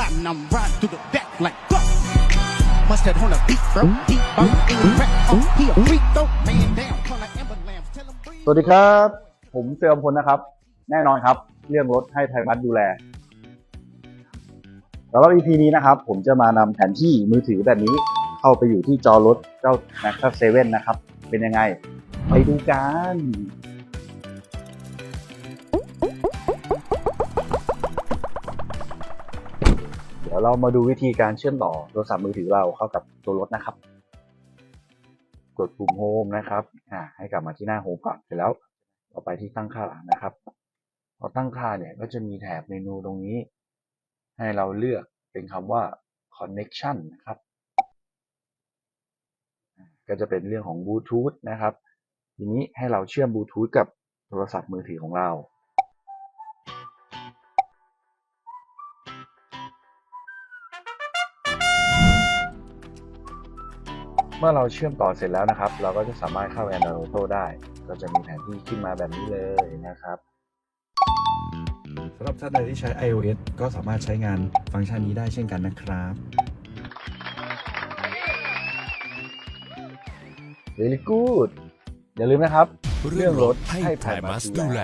sliding, I'm riding through the back like fuck. Bust that on the beat, bro. Deep bone in the rap. Oh, he a freak though. Man down, call like ambulance. Tell him breathe. สวัสดีครับ ผมเซลมพลนะครับ แน่นอนครับ เรื่องรถให้ไทยบัสดูแลสำหรับ EP นี้นะครับ ผมจะมานำแผนที่มือถือแบบนี้เข้าไปอยู่ที่จอรถเจ้า Max 7นะครับ เป็นยังไง ไปดูกัน ยวเรามาดูวิธีการเชื่อมต่อโทรศัพท์มือถือเราเข้ากับตัวรถนะครับ กดปุ่มโฮมนะครับอ่าให้กลับมาที่หน้าโฮมก่อนเสร็จแล้วเราไปที่ตั้งค่านะครับ พอตั้งค่าเนี่ยก็จะมีแถบเมนูตรงนี้ ให้เราเลือกเป็นคำว่า connection นะครับ ก็จะเป็นเรื่องของบลูทูธนะครับ ทีนี้ให้เราเชื่อมบลูทูธกับโทรศัพท์มือถือของเรา เมื่อเราเชื่อมต่อเสร็จแล้วนะครับ เราก็จะสามารถเข้า Android Auto ได้ ก็จะมีแผนที่ขึ้นมาแบบนี้เลยนะครับสำหรับท่านใดที่ใช้ iOS ก็สามารถใช้งานฟังก์ชันนี้ได้เช่นกันนะครับ Very good อย่าลืมนะครับ เรื่องรถให้ไทยมัสดูแล